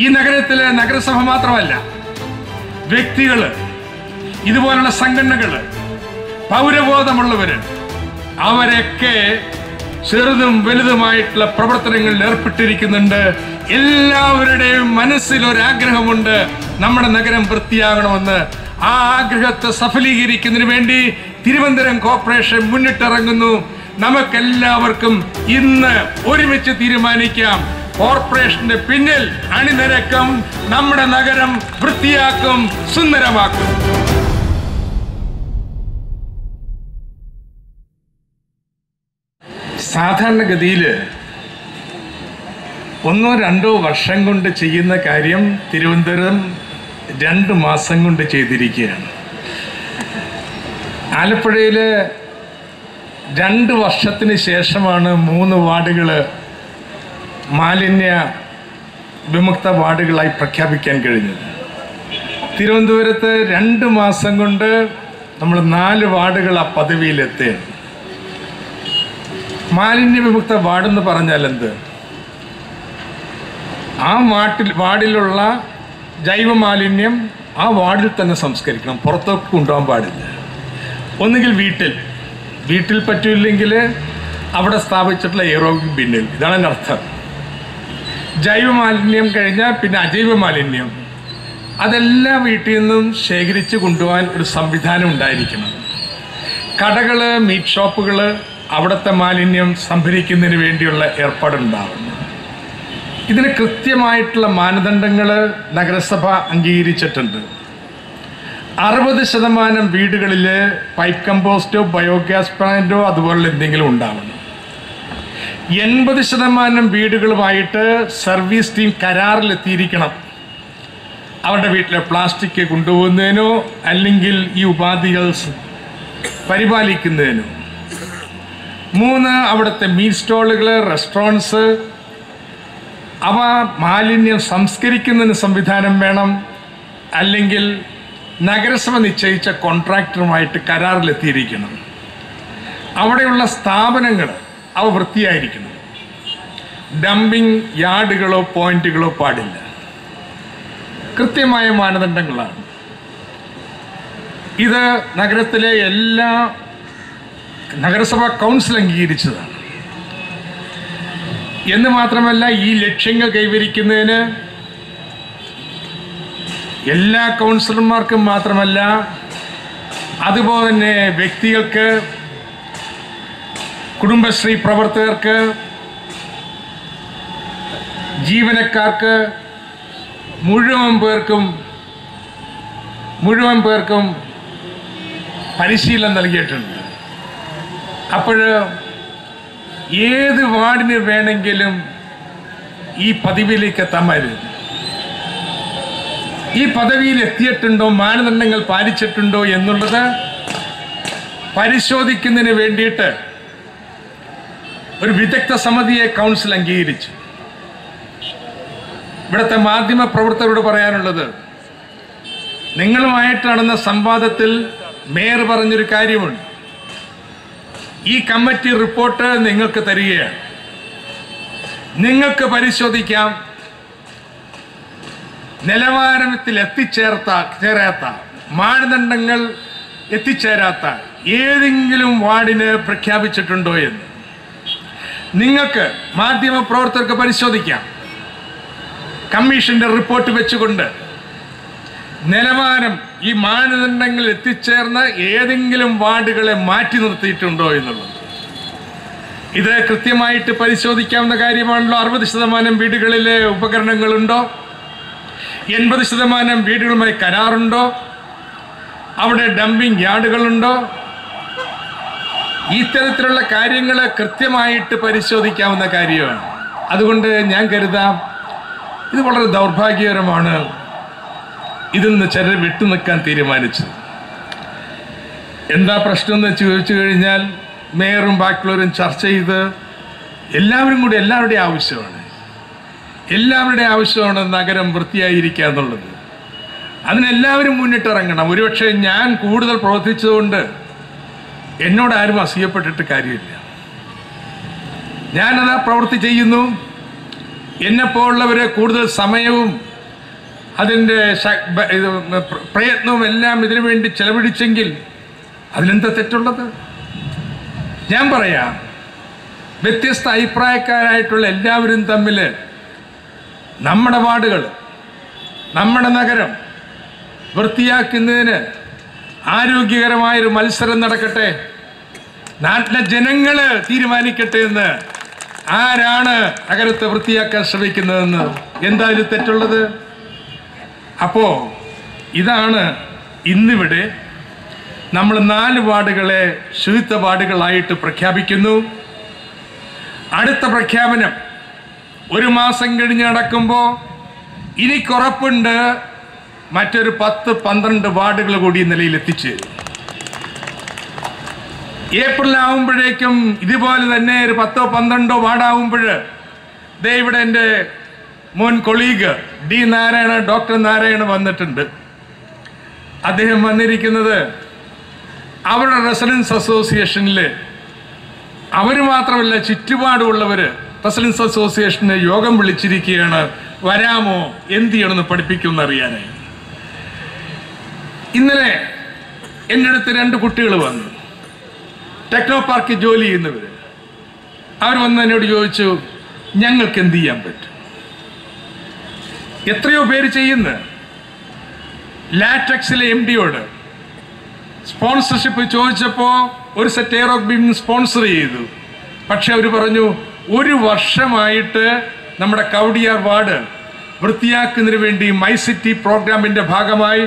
ഈ നഗരത്തിലെ നഗരസഭ മാത്രമല്ല വ്യക്തികൾ ഇതുപോലുള്ള സംഘടനകൾ പൗരബോധമുള്ളവർ അവരൊക്കെ ചെറുതും വലുതുമായിട്ടുള്ള പ്രവർത്തനങ്ങളിൽ ഏർപ്പെട്ടിരിക്കുന്നുണ്ട്. എല്ലാവരുടെയും മനസ്സിൽ ഒരാഗ്രഹമുണ്ട് നമ്മുടെ നഗരം വൃത്തിയാകണമെന്ന്. ആ ആഗ്രഹത്തെ സഫലീകരിക്കുന്നതിന് വേണ്ടി തിരുവനന്തപുരം കോർപ്പറേഷൻ മുന്നിട്ടിറങ്ങുന്നു. നമുക്കെല്ലാവർക്കും ഇന്ന് ഒരുമിച്ച് തീരുമാനിക്കാം. കോർപ്പറേഷന്റെ പിന്നിൽ അണിനിരക്കും നമ്മുടെ നഗരം വൃത്തിയാക്കും സുന്ദരമാക്കും. സാധാരണഗതിയിൽ ഒന്നോ രണ്ടോ വർഷം കൊണ്ട് ചെയ്യുന്ന കാര്യം തിരുവനന്തപുരം രണ്ട് മാസം കൊണ്ട് ചെയ്തിരിക്കുകയാണ്. ആലപ്പുഴയിൽ രണ്ട് വർഷത്തിന് ശേഷമാണ് മൂന്ന് വാർഡുകൾ മാലിന്യ വിമുക്ത വാർഡുകളായി പ്രഖ്യാപിക്കാൻ കഴിഞ്ഞത്. തിരുവനന്തപുരത്ത് രണ്ട് മാസം കൊണ്ട് നമ്മൾ നാല് വാർഡുകൾ ആ പദവിയിലെത്തുകയാണ് മാലിന്യ വിമുക്ത വാർഡെന്ന് പറഞ്ഞാൽ എന്ത്? ആ വാട്ടിൽ വാർഡിലുള്ള ജൈവ മാലിന്യം ആ വാർഡിൽ തന്നെ സംസ്കരിക്കണം. പുറത്തൊക്കെ കൊണ്ടുപോകാൻ പാടില്ല. ഒന്നുകിൽ വീട്ടിൽ. വീട്ടിൽ പറ്റില്ലെങ്കിൽ അവിടെ സ്ഥാപിച്ചിട്ടുള്ള എയറോബിക് ബിന്നിൽ. ഇതാണ് എന്റെ അർത്ഥം. ജൈവ മാലിന്യം കഴിഞ്ഞാൽ പിന്നെ അജൈവ മാലിന്യം അതെല്ലാം വീട്ടിൽ നിന്നും ശേഖരിച്ച് കൊണ്ടുപോകാൻ ഒരു സംവിധാനം ഉണ്ടായിരിക്കണം. കടകൾ മീറ്റ് ഷോപ്പുകൾ അവിടുത്തെ മാലിന്യം സംഭരിക്കുന്നതിന് വേണ്ടിയുള്ള ഏർപ്പാടുണ്ടാകും ഇതിന് കൃത്യമായിട്ടുള്ള മാനദണ്ഡങ്ങൾ നഗരസഭ അംഗീകരിച്ചിട്ടുണ്ട്. അറുപത് ശതമാനം വീടുകളിൽ പൈപ്പ് കമ്പോസ്റ്റോ ബയോഗ്യാസ് പ്ലാന്റോ അതുപോലുള്ള എന്തെങ്കിലും ഉണ്ടാവണം. എൺപത് ശതമാനം വീടുകളുമായിട്ട് സർവീസ് ടീം കരാറിലെത്തിയിരിക്കണം. അവരുടെ വീട്ടിലെ പ്ലാസ്റ്റിക് കൊണ്ടുപോകുന്നതിനോ അല്ലെങ്കിൽ ഈ ഉപാധികൾ പരിപാലിക്കുന്നതിനോ. മൂന്ന് അവിടുത്തെ മീറ്റ് സ്റ്റോളുകൾ റെസ്റ്റോറന്റ്സ് അവ മാലിന്യം സംസ്കരിക്കുന്നതിന് സംവിധാനം വേണം. അല്ലെങ്കിൽ നഗരസഭ നിശ്ചയിച്ച കോൺട്രാക്ടറുമായിട്ട് കരാറിലെത്തിയിരിക്കണം. അവിടെയുള്ള സ്ഥാപനങ്ങൾ അവ വൃത്തിയായിരിക്കുന്നു. ഡംപിങ് യാർഡുകളോ പോയിന്റുകളോ പാടില്ല. കൃത്യമായ മാനദണ്ഡങ്ങളാണ്. ഇത് നഗരത്തിലെ എല്ലാ നഗരസഭാ കൗൺസിൽ അംഗീകരിച്ചതാണ്. എന്ന് മാത്രമല്ല ഈ ലക്ഷ്യങ്ങൾ കൈവരിക്കുന്നതിന് എല്ലാ കൗൺസിലർമാർക്കും മാത്രമല്ല അതുപോലെ തന്നെ വ്യക്തികൾക്ക് കുടുംബശ്രീ പ്രവർത്തകർക്ക് ജീവനക്കാർക്ക് മുഴുവൻ പേർക്കും മുഴുവൻ പേർക്കും പരിശീലനം നൽകിയിട്ടുണ്ട്. അപ്പോൾ ഏത് വാർഡിന് വേണമെങ്കിലും ഈ പദവിയിലേക്ക് എത്താൻ പറ്റും ഈ പദവിയിൽ എത്തിയിട്ടുണ്ടോ മാനദണ്ഡങ്ങൾ പാലിച്ചിട്ടുണ്ടോ എന്നുള്ളത് പരിശോധിക്കുന്നതിന് വേണ്ടിയിട്ട് ഒരു വിദഗ്ധ സമിതിയെ കൗൺസിൽ അംഗീകരിച്ചു. ഇവിടുത്തെ മാധ്യമ പ്രവർത്തകരോട് പറയാനുള്ളത് നിങ്ങളുമായിട്ട് നടന്ന സംവാദത്തിൽ മേയർ പറഞ്ഞൊരു കാര്യമുണ്ട്. ഈ കമ്മിറ്റി റിപ്പോർട്ട് നിങ്ങൾക്ക് തരികയാണ്. നിങ്ങൾക്ക് പരിശോധിക്കാം. നിലവാരത്തിൽ എത്തിച്ചേർത്ത ചേരാത്ത മാനദണ്ഡങ്ങൾ എത്തിച്ചേരാത്ത ഏതെങ്കിലും വാർഡിന് പ്രഖ്യാപിച്ചിട്ടുണ്ടോ എന്ന്. നിങ്ങൾക്ക് മാധ്യമ പ്രവർത്തകർക്ക് പരിശോധിക്കാം. കമ്മീഷന്റെ റിപ്പോർട്ട് വെച്ചുകൊണ്ട് നിലവാരം ഈ മാനദണ്ഡങ്ങളിൽ എത്തിച്ചേർന്ന ഏതെങ്കിലും വാർഡുകളെ മാറ്റി നിർത്തിയിട്ടുണ്ടോ എന്നുള്ളത്. ഇത് കൃത്യമായിട്ട് പരിശോധിക്കാവുന്ന കാര്യമാണല്ലോ. അറുപത് ശതമാനം വീടുകളിലെ ഉപകരണങ്ങളുണ്ടോ? എൺപത് ശതമാനം വീടുകളുമായി കരാറുണ്ടോ? അവിടെ ഡംപിംഗ് യാർഡുകളുണ്ടോ? ഇത്തരത്തിലുള്ള കാര്യങ്ങൾ കൃത്യമായിട്ട് പരിശോധിക്കാവുന്ന കാര്യമാണ്. അതുകൊണ്ട് ഞാൻ കരുതാം ഇത് വളരെ ദൗർഭാഗ്യകരമാണ്. ഇതിൽ നിന്ന് ചിലർ വിട്ടു നിൽക്കാൻ തീരുമാനിച്ചത് എന്താ പ്രശ്നം എന്ന് ചോദിച്ചു കഴിഞ്ഞാൽ മേയറും ബാക്കിയുള്ളവരും ചർച്ച ചെയ്ത് എല്ലാവരും കൂടി എല്ലാവരുടെയും ആവശ്യമാണ്. എല്ലാവരുടെയും ആവശ്യമാണ് നഗരം വൃത്തിയായിരിക്കുക എന്നുള്ളത്. അതിനെല്ലാവരും മുന്നിട്ടിറങ്ങണം. ഒരുപക്ഷെ ഞാൻ കൂടുതൽ പ്രവർത്തിച്ചതുകൊണ്ട് എന്നോട് ആരും അസൂയപ്പെട്ടിട്ട് കാര്യമില്ല. ഞാനത് ആ പ്രവൃത്തി ചെയ്യുന്നു. എന്നെപ്പോലുള്ളവരെ കൂടുതൽ സമയവും അതിന്റെ പ്രയത്നവും എല്ലാം ഇതിനു വേണ്ടി ചെലവഴിച്ചെങ്കിൽ അതിലെന്താ തെറ്റുള്ളത്? ഞാൻ പറയാം. വ്യത്യസ്ത അഭിപ്രായക്കാരായിട്ടുള്ള എല്ലാവരും തമ്മിൽ നമ്മുടെ വാർഡുകൾ നമ്മുടെ നഗരം വൃത്തിയാക്കുന്നതിന് ആരോഗ്യകരമായൊരു മത്സരം നടക്കട്ടെ? നാട്ടിലെ ജനങ്ങൾ തീരുമാനിക്കട്ടെ എന്ന് ആരാണ് നഗരത്തെ വൃത്തിയാക്കാൻ ശ്രമിക്കുന്നതെന്ന് എന്താ ഇതിൽ തെറ്റുള്ളത്? അപ്പോ ഇതാണ് ഇന്നിവിടെ നമ്മൾ നാല് വാർഡുകളെ ശുചിത്വ വാർഡുകളായിട്ട് പ്രഖ്യാപിക്കുന്നു. അടുത്ത പ്രഖ്യാപനം ഒരു മാസം കഴിഞ്ഞ് നടക്കുമ്പോൾ ഇനി കുറപ്പുണ്ട് മറ്റൊരു പത്ത് പന്ത്രണ്ട് വാർഡുകൾ കൂടി നിലയിൽ എത്തിച്ചേരും ഏപ്രിൽ ആവുമ്പോഴേക്കും ഇതുപോലെ തന്നെ ഒരു പത്തോ പന്ത്രണ്ടോ വാർഡാവുമ്പോൾ ദേ ഇവിടെ എന്റെ മുൻ colleague D Narayana doctor Narayana വന്നിട്ടുണ്ട്. അദ്ദേഹം വന്നിരിക്കുന്നത് അവരുടെ റെസിഡൻസ് അസോസിയേഷനിൽ. അവർ മാത്രമല്ല ചുറ്റുപാടുമുള്ളവർ റെസിഡൻസ് അസോസിയേഷന് യോഗം വിളിച്ചിരിക്കുകയാണ്. വരാമോ? എന്ത് ചെയ്യണമെന്ന് പഠിപ്പിക്കുമെന്ന് അറിയാനായി. ഇന്നലെ എന്റെ അടുത്ത് രണ്ട് കുട്ടികൾ വന്നു. ടെക്നോ പാർക്കിൽ ജോലി ചെയ്യുന്നവർ അവർ വന്ന് എന്നോട് ചോദിച്ചു ഞങ്ങൾക്ക് എന്ത് ചെയ്യാൻ പറ്റും? എത്രയോ പേര് ചെയ്യുന്ന ലാറ്റക്സിലെ എം ഡിയോട് സ്പോൺസർഷിപ്പ് ചോദിച്ചപ്പോൾ ഒരു set air of beam sponsor ചെയ്തു. പക്ഷെ അവർ പറഞ്ഞു ഒരു വർഷമായിട്ട് നമ്മുടെ കൗടിയാർ വാർഡ് വൃത്തിയാക്കുന്നതിന് വേണ്ടി മൈ സിറ്റി പ്രോഗ്രാമിന്റെ ഭാഗമായി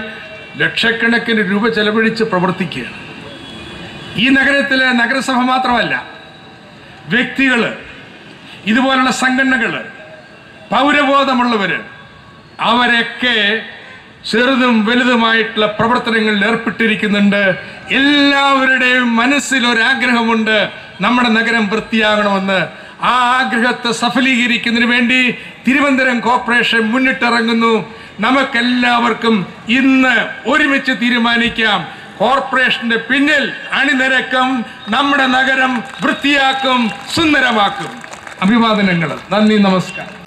ലക്ഷക്കണക്കിന് രൂപ ചെലവഴിച്ച് പ്രവർത്തിക്കുകയാണ്. ഈ നഗരത്തിലെ നഗരസഭ മാത്രമല്ല വ്യക്തികൾ ഇതുപോലുള്ള സംഘടനകൾ പൗരബോധമുള്ളവർ അവരൊക്കെ ചെറുതും വലുതുമായിട്ടുള്ള പ്രവർത്തനങ്ങളിൽ ഏർപ്പെട്ടിരിക്കുന്നുണ്ട്. എല്ലാവരുടെയും മനസ്സിൽ ഒരാഗ്രഹമുണ്ട് നമ്മുടെ നഗരം വൃത്തിയാകണമെന്ന്. ആ ആഗ്രഹത്തെ സഫലീകരിക്കുന്നതിന് വേണ്ടി തിരുവനന്തപുരം കോർപ്പറേഷൻ മുന്നിട്ടിറങ്ങുന്നു. നമുക്കെല്ലാവർക്കും ഇന്ന് ഒരുമിച്ച് തീരുമാനിക്കാം. കോർപ്പറേഷന്റെ പിന്നിൽ അണിനിരക്കും നമ്മുടെ നഗരം വൃത്തിയാക്കും സുന്ദരമാക്കും. അഭിവാദനങ്ങൾ. നന്ദി നമസ്കാരം.